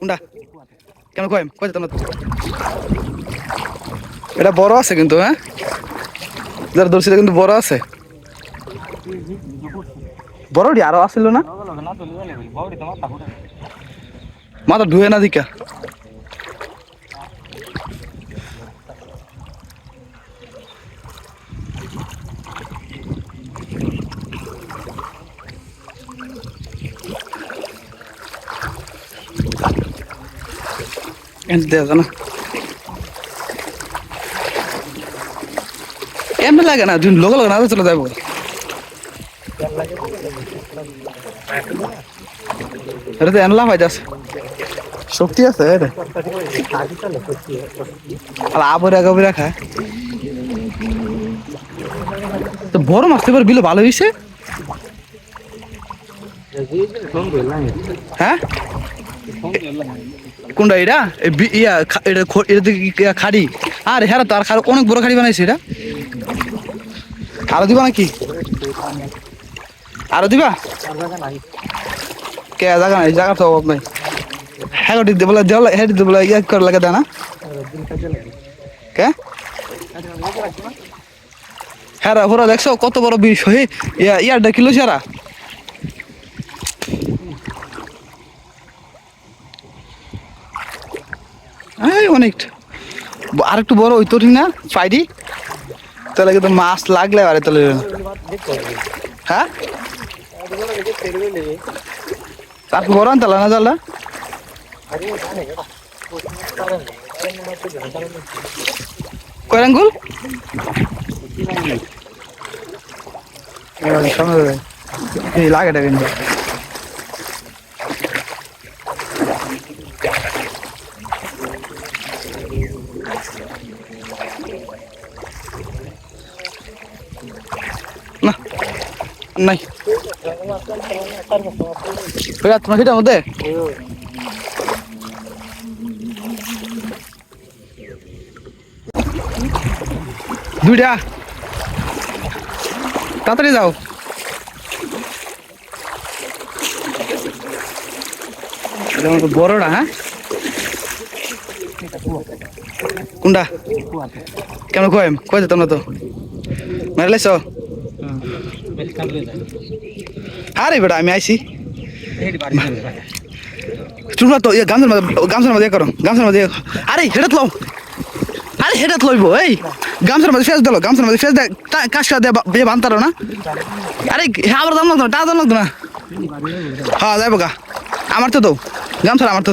কোনটা? কেন কয় কয় যেতাম না তো এটা বড় আছে কিন্তু হ্যাঁ? যারা ধরছিল কিন্তু বড় আছে। বড়টি আরও আসিল না? মাথা ধুয়ে না দিকা। দেখা না এমনি লাগে না তুমি লোক লাগে না চলে যাব এটা তো এনলা হয় যাচ্ছে শক্তি আছে আর আবরা গাবরা খায় তো বড় মাছ এবার বিলে ভালো হয়েছে হ্যাঁ কোনটা এটা? ইয়া এটা এটা খাড়ি। আর হ্যাঁ তো আর খাড়ি অনেক বড় খাড়ি বানাইছে এটা। আরও দিবা নাকি? আরও দিবা? কে জায়গা নাই জায়গা তো অভাব নাই। হ্যাঁ দিতে বলে দেওয়া হ্যাঁ দিতে ইয়া করে লাগে দেয় না। কে? হ্যাঁ ওরা দেখছ কত বড় বিষ ইয়া ইয়ারটা কিলো সারা এই অনেকটা আর একটু বড় হইতো ঠিক না? ফ্রাইডি তাহলে কিন্তু মাছ লাগলে আরে তাহলে। হ্যাঁ? তারপর বড় আনতালা না জালটা কয় আঙ্গুল? লাগে এটা কিন্তু না নাই। ওই তোমার সেটার মধ্যে? দুইটা। তাড়াতাড়ি যাও। বড়টা হ্যাঁ? কোনটা? কেন কয় কয় যেতাম না তো। মেরে লাইছ আরে বেটা, আমি আইছি। চুমরা তো গামছার মধ্যে গামছার মধ্যে করো গামছার মধ্যে আরে হেডাত লও। আরে হেডাত লইব, এই। গামছার মধ্যে ফেস দিল গামছার মধ্যে ফেস দেয় কাজ দিয়ে বানতারো না। আরে আবার দাম লাগতো না টাকা দাম লাগতো না। হ্যাঁ যাইব গা আমার তো দাও গামছার আমার তো